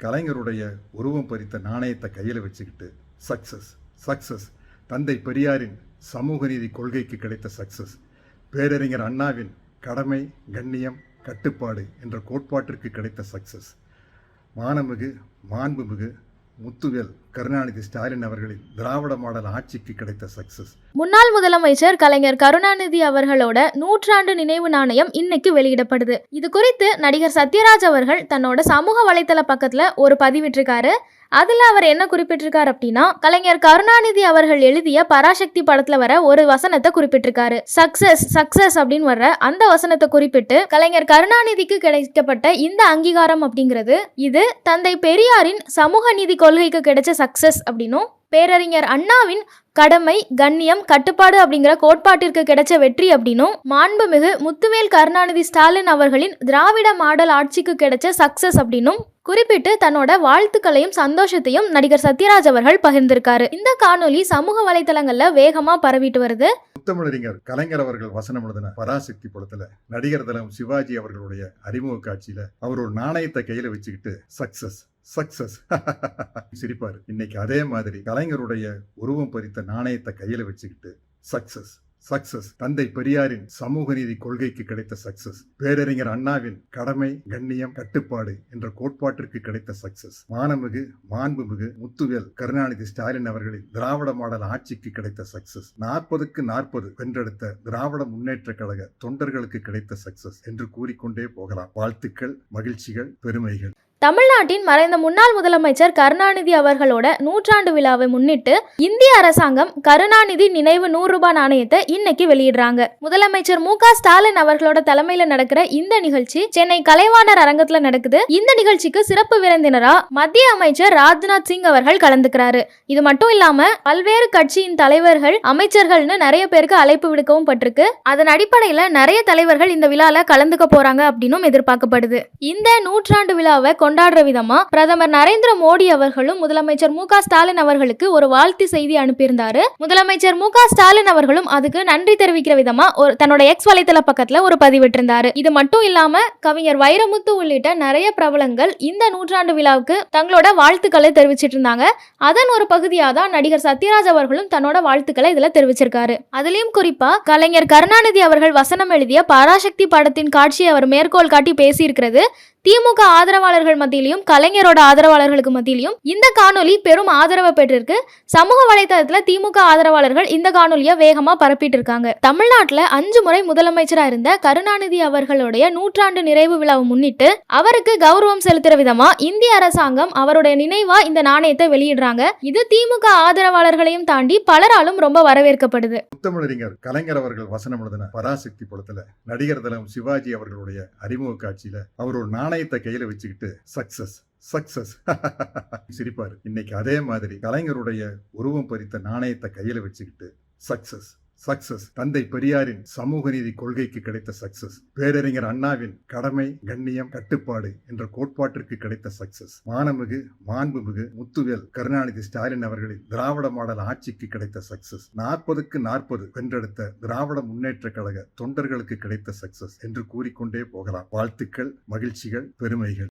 கலைஞருடைய உருவம் பறித்த நாணயத்தை கையில் வச்சுக்கிட்டு சக்சஸ் சக்சஸ் தந்தை பெரியாரின் சமூக நீதி கொள்கைக்கு கிடைத்த சக்சஸ் பேரறிஞர் அண்ணாவின் கடமை கண்ணியம் கட்டுப்பாடு என்ற கோட்பாட்டிற்கு கிடைத்த சக்சஸ் மானமிகு மாண்புமிகு முத்துவேல் கருணாநிதி ஸ்டாலின் அவர்களின் திராவிட மாடல் ஆட்சிக்கு கிடைத்த சக்சஸ் முன்னாள் முதலமைச்சர் கலைஞர் கருணாநிதி அவர்களோட நூற்றாண்டு நினைவு நாணயம் இன்னைக்கு வெளியிடப்படுது. இது குறித்து நடிகர் சத்யராஜ் அவர்கள் தன்னோட சமூக வலைத்தள பக்கத்துல ஒரு பதிவிட்டிருக்காரு. அதில் அவர் என்ன குறிப்பிட்டிருக்காரு அப்படின்னா கலைஞர் கருணாநிதி அவர்கள் எழுதிய பராசக்தி படத்துல வர ஒரு வசனத்தை குறிப்பிட்டிருக்காரு. சக்சஸ் சக்சஸ் அப்படின்னு வர்ற அந்த வசனத்தை குறிப்பிட்டு கலைஞர் கருணாநிதிக்கு கிடைக்கப்பட்ட இந்த அங்கீகாரம் அப்படிங்கிறது இது தந்தை பெரியாரின் சமூக நீதி கொள்கைக்கு கிடைச்ச சக்சஸ் அப்படின்னும் பேரறிஞர் அண்ணாவின் கடமை கண்ணியம் கட்டுப்பாடு அப்படிங்கிற கோட்பாட்டிற்கு கிடைச்ச வெற்றி அப்படின்னும் மாண்புமிகு முத்துவேல் கருணாநிதி ஸ்டாலின் அவர்களின் திராவிட மாடல் ஆட்சிக்கு கிடைச்ச சக்சஸ் அப்படின்னும் குறிப்பிட்டு தன்னோட வாழ்த்துக்களையும் சந்தோஷத்தையும் நடிகர் சத்யராஜ் அவர்கள் பகிர்ந்திருக்காரு. இந்த காணொலி சமூக வலைதளங்கள்ல வேகமா பரவிட்டு வருது. முத்தமிழறிஞர் கலைஞர் அவர்கள் வசனம் எழுதின பராசக்தி படத்துல நடிகர் தலம் சிவாஜி அவர்களுடைய அறிமுக காட்சியில அவர் ஒரு நாணயத்தை கையில வச்சுக்கிட்டு சக்சஸ் சக்சஸ் சிரிப்பார். இன்னைக்கு அதே மாதிரி கலைஞருடைய உருவம் பறித்த நாணயத்தை கையில் வச்சுக்கிட்டு சக்சஸ் சக்சஸ் தந்தை பெரியாரின் சமூக நீதி கொள்கைக்கு கிடைத்த சக்சஸ் பேரறிஞர் அண்ணாவின் கடமை கண்ணியம் கட்டுப்பாடு என்ற கோட்பாட்டிற்கு கிடைத்த சக்சஸ் மானமிகு மாண்புமிகு முத்துவேல் கருணாநிதி ஸ்டாலின் அவர்களின் திராவிட மாடல் ஆட்சிக்கு கிடைத்த சக்சஸ் நாற்பதுக்கு நாற்பது வென்றெடுத்த திராவிட முன்னேற்ற கழக தொண்டர்களுக்கு கிடைத்த சக்சஸ் என்று கூறிக்கொண்டே போகலாம். வாழ்த்துக்கள் மகிழ்ச்சிகள் பெருமைகள். தமிழ்நாட்டின் மறைந்த முன்னாள் முதலமைச்சர் கருணாநிதி அவர்களோட நூற்றாண்டு விழாவை முன்னிட்டு இந்திய அரசாங்கம் கருணாநிதி நினைவு நூறு ரூபாய் நாணயத்தை இன்னைக்கு வெளியிடுறாங்க. முதலமைச்சர் மு க ஸ்டாலின் அவர்களோட தலைமையில நடக்கிற இந்த நிகழ்ச்சி சென்னை கலைவாணர் அரங்கத்துல நடக்குது. இந்த நிகழ்ச்சிக்கு சிறப்பு விருந்தினரா மத்திய அமைச்சர் ராஜ்நாத் சிங் அவர்கள் கலந்துக்கிறாரு. இது மட்டும் இல்லாம பல்வேறு கட்சியின் தலைவர்கள் அமைச்சர்கள்னு நிறைய பேருக்கு அழைப்பு விடுக்கவும் பட்டிருக்கு. அதன் அடிப்படையில நிறைய தலைவர்கள் இந்த விழால கலந்துக்க போறாங்க அப்படின்னும் எதிர்பார்க்கப்படுது. இந்த நூற்றாண்டு விழாவை கொண்டாடுற விதமா பிரதமர் நரேந்திர மோடி அவர்களும் முதலமைச்சர் மு ஸ்டாலின் அவர்களுக்கு ஒரு வாழ்த்து செய்தி அனுப்பியிருந்தாரு. முதலமைச்சர் மு ஸ்டாலின் அவர்களும் அதுக்கு நன்றி தெரிவிக்கிற விதமா ஒரு தன்னோட எக்ஸ் வலைத்தள பக்கத்துல ஒரு பதிவிட்டிருந்தாரு. இது மட்டும் இல்லாம கவிஞர் வைரமுத்து உள்ளிட்ட நிறைய பிரபலங்கள் இந்த நூற்றாண்டு விழாவுக்கு தங்களோட வாழ்த்துக்களை தெரிவிச்சிட்டு இருந்தாங்க அதன் ஒரு பகுதியாக தான் நடிகர் சத்யராஜ் அவர்களும் தன்னோட வாழ்த்துக்களை இதுல தெரிவிச்சிருக்காரு. அதுலயும் குறிப்பா கலைஞர் கருணாநிதி அவர்கள் வசனம் எழுதிய பராசக்தி படத்தின் காட்சியை அவர் மேற்கோள் காட்டி பேசியிருக்கிறது. திமுக ஆதரவாளர்கள் மத்தியிலையும் கலைஞரோட ஆதரவாளர்களுக்கு மத்தியிலையும் இந்த காணொலி பெரும் ஆதரவை பெற்றிருக்கு. சமூக வலைதளத்துல திமுக ஆதரவாளர்கள் இந்த காணொலியை வேகமா பரப்பிட்டு இருக்காங்க தமிழ்நாட்டுல அஞ்சு முறை முதலமைச்சரா இருந்த கருணாநிதி அவர்களுடைய நூற்றாண்டு நிறைவு விழாவை முன்னிட்டு அவருக்கு கௌரவம் செலுத்துற விதமா இந்திய அரசாங்கம் அவருடைய நினைவா இந்த நாணயத்தை வெளியிடுறாங்க. இது திமுக ஆதரவாளர்களையும் தாண்டி பலராலும் ரொம்ப வரவேற்கப்படுது. முத்தமிழறிஞர் கலைஞர் அவர்கள் வசனம் எழுதின பராசக்தி படத்துல நடிகர் தலம் சிவாஜி அவர்களுடைய அறிமுக காட்சியில அவர் ஒரு நாணயத்தை கையில வச்சுக்கிட்டு சக்சஸ் சக்சஸ் சிரிப்பாரு. இன்னைக்கு அதே மாதிரி கலைஞருடைய உருவம் பறித்த நாணயத்தை கையில வச்சுக்கிட்டு சக்சஸ் சக்சஸ். தந்தை பெரியாரின் சமூக நீதி கொள்கைக்கு கிடைத்த சக்சஸ். பேரறிஞர் அண்ணாவின் கடமை கண்ணியம் கட்டுப்பாடு என்ற கோட்பாட்டிற்கு கிடைத்த சக்சஸ். மானமிகு மாண்புமிகு முத்துவேல் கருணாநிதி ஸ்டாலின் அவர்களின் திராவிட மாடல் ஆட்சிக்கு கிடைத்த சக்சஸ். நாற்பதுக்கு நாற்பது வென்றெடுத்த திராவிட முன்னேற்ற கழக தொண்டர்களுக்கு கிடைத்த சக்சஸ் என்று கூறிக்கொண்டே போகலாம். வாழ்த்துக்கள் மகிழ்ச்சிகள் பெருமைகள்.